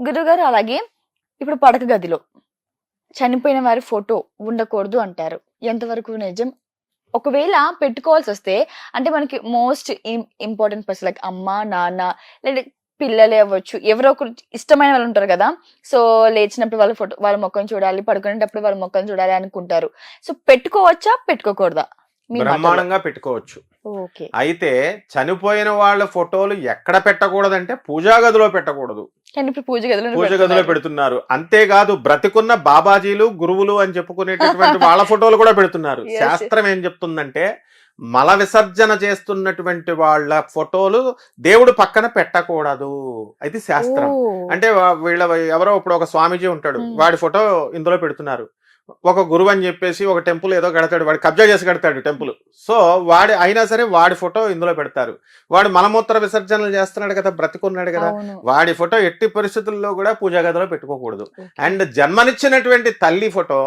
గురుగారు అలాగే ఇప్పుడు పడక గదిలో చనిపోయిన వారి ఫోటో ఉండకూడదు అంటారు. ఎంతవరకు నిజం? ఒకవేళ పెట్టుకోవాల్సి వస్తే అంటే మనకి మోస్ట్ ఇంపార్టెంట్ పర్సన్ లైక్ అమ్మ నాన్న లేదా పిల్లలే అవ్వచ్చు ఎవరో ఒకరు ఇష్టమైన వాళ్ళు ఉంటారు కదా. సో లేచినప్పుడు వాళ్ళ ఫోటో వాళ్ళ మొక్కను చూడాలి పడుకునేటప్పుడు వాళ్ళ మొక్కను చూడాలి అనుకుంటారు. సో పెట్టుకోవచ్చా? పెట్టుకోకూడదా? బ్రహ్మాండంగా పెట్టుకోవచ్చు. అయితే చనిపోయిన వాళ్ళ ఫోటోలు ఎక్కడ పెట్టకూడదంటే పూజా గదిలో పెట్టకూడదు. పూజ గదిలో పూజ గదిలో పెడుతున్నారు. అంతేకాదు బ్రతికున్న బాబాజీలు గురువులు అని చెప్పుకునేటటువంటి వాళ్ళ ఫోటోలు కూడా పెడుతున్నారు. శాస్త్రం ఏం చెప్తుందంటే మల విసర్జన చేస్తున్నటువంటి వాళ్ళ ఫోటోలు దేవుడు పక్కన పెట్టకూడదు. అది శాస్త్రం. అంటే వీళ్ళ ఎవరో ఇప్పుడు ఒక స్వామీజీ ఉంటాడు. వాడి ఫోటో ఇందులో పెడుతున్నారు. ఒక గురువు అని చెప్పేసి ఒక టెంపుల్ ఏదో కడతాడు వాడు కబ్జా చేసి కడతాడు టెంపుల్. సో వాడి అయినా సరే వాడి ఫోటో ఇందులో పెడతారు. వాడు మలమూత్ర విసర్జనలు చేస్తున్నాడు కదా బ్రతికున్నాడు కదా వాడి ఫోటో ఎట్టి పరిస్థితుల్లో కూడా పూజా గదిలో పెట్టుకోకూడదు. అండ్ జన్మనిచ్చినటువంటి తల్లి ఫోటో.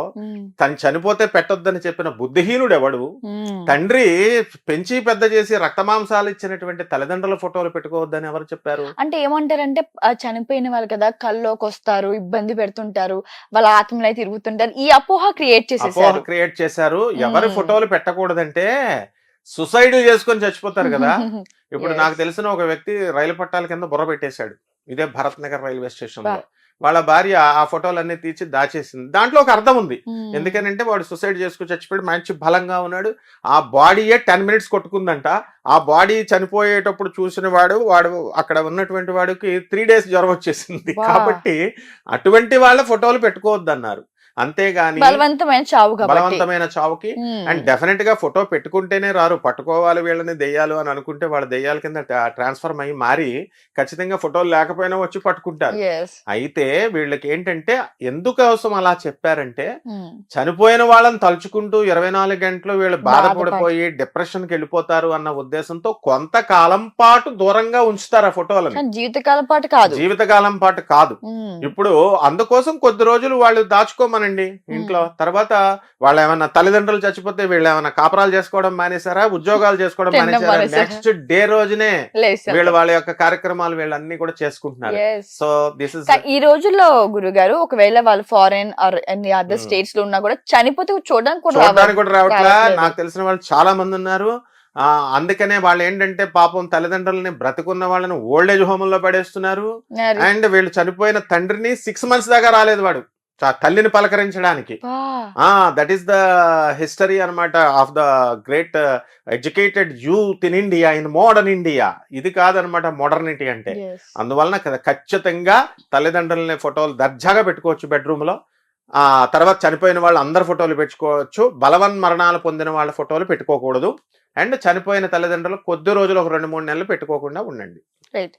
తను చనిపోతే పెట్టొద్దని చెప్పిన బుద్ధిహీనుడు ఎవడు. తండ్రి పెంచి పెద్ద చేసి రక్తమాంసాలు ఇచ్చినటువంటి తల్లిదండ్రుల ఫోటోలు పెట్టుకోవద్దని ఎవరు చెప్పారు? అంటే ఏమంటారంటే చనిపోయిన వాళ్ళు కదా కల్లోకి వస్తారు ఇబ్బంది పెడుతుంటారు వాళ్ళ ఆత్మలు తిరుగుతుంటారు. ఈ అపోహ క్రియేట్ చేసేసారు. క్రియేట్ చేశారు. ఎవరి. ఫోటోలు పెట్టకూడదంటే సుసైడ్ చేసుకొని చచ్చిపోతారు కదా. ఇప్పుడు. నాకు తెలిసిన ఒక వ్యక్తి రైలు పట్టాల కింద బుర్ర పెట్టేశాడు. ఇదే భరత్ నగర్ రైల్వే స్టేషన్లో. వాళ్ళ భార్య ఆ ఫోటోలన్నీ తీసి దాచేసింది. దాంట్లో ఒక అర్థం ఉంది. ఎందుకనంటే వాడు సూసైడ్ చేసుకుని చచ్చిపోయాడు. మంచి బలంగా ఉన్నాడు. ఆ బాడీయే టెన్ మినిట్స్ కొట్టుకుందంట. ఆ బాడీ చనిపోయేటప్పుడు చూసిన వాడు వాడు అక్కడ ఉన్నటువంటి వాడికి త్రీ డేస్ జ్వరం వచ్చేసింది. కాబట్టి అటువంటి వాళ్ళ ఫోటోలు పెట్టుకోవద్దు అన్నారు అంతేగాని బలవంతమైన చావు బలవంతమైన చావుకి. అండ్ డెఫినెట్గా ఫోటో పెట్టుకుంటేనే రారు పట్టుకోవాలి వీళ్ళని దెయ్యాలు అని అనుకుంటే వాళ్ళ దెయ్యాల కింద ట్రాన్స్ఫర్మ్ అయ్యి మారి ఖచ్చితంగా ఫోటోలు లేకపోయినా వచ్చి పట్టుకుంటారు. అయితే వీళ్ళకి ఏంటంటే ఎందుకోసం అలా చెప్పారంటే. చనిపోయిన వాళ్ళని తలుచుకుంటూ ఇరవై నాలుగు గంటలు వీళ్ళు బాధపడి- బాధపడిపోయి డిప్రెషన్కి వెళ్ళిపోతారు అన్న ఉద్దేశంతో కొంతకాలం పాటు దూరంగా ఉంచుతారు ఆ ఫోటోలని జీవితకాలం పాటు కాదు జీవితకాలం పాటు కాదు. ఇప్పుడు అందుకోసం కొద్ది రోజులు వాళ్ళు దాచుకోమనండి ఇంట్లో తర్వాత వాళ్ళు ఏమైనా తల్లిదండ్రులు చచ్చిపోతే వీళ్ళు ఏమైనా కాపురాలు చేసుకోవడం మానేశారా ఉద్యోగాలు చేసుకోవడం మానేశారా? నెక్స్ట్ డే రోజునే. వీళ్ళు వాళ్ళ యొక్క కార్యక్రమాలు వీళ్ళన్నీ కూడా చేసుకుంటున్నారు. సో దిస్ ఇస్ ఈ రోజుల్లో గురుగారు ఒకవేళ వాళ్ళు ఫారెన్ ఆర్ ఎనీ అదర్. స్టేట్స్లో ఉన్నా కూడా చనిపోతే చూడడానికి కూడా చూడడానికి. కూడా రావట్లా. నాకు తెలిసిన వాళ్ళు చాలా మంది ఉన్నారు ఆ అందుకనే వాళ్ళు ఏంటంటే పాపం తల్లిదండ్రులని బ్రతుకున్న వాళ్ళని ఓల్డేజ్ హోమ్లో పడేస్తున్నారు. అండ్ వీళ్ళు చనిపోయిన తండ్రిని సిక్స్ మంత్స్ దాకా రాలేదు వాడు తల్లిని పలకరించడానికి. దట్ ఈస్ ద హిస్టరీ అన్నమాట of the great educated youth in India in modern India ఇది కాదనమాట మోడర్నిటీ అంటే. అందువలన ఖచ్చితంగా తల్లిదండ్రులని ఫోటోలు దర్జాగా పెట్టుకోవచ్చు బెడ్రూమ్లో ఆ తర్వాత చనిపోయిన వాళ్ళు అందరి ఫోటోలు పెట్టుకోవచ్చు. బలవన్ మరణాలు పొందిన వాళ్ళ ఫోటోలు పెట్టుకోకూడదు. అండ్ చనిపోయిన తల్లిదండ్రులు కొద్ది రోజులు ఒక రెండు మూడు నెలలు పెట్టుకోకుండా ఉండండి. Right.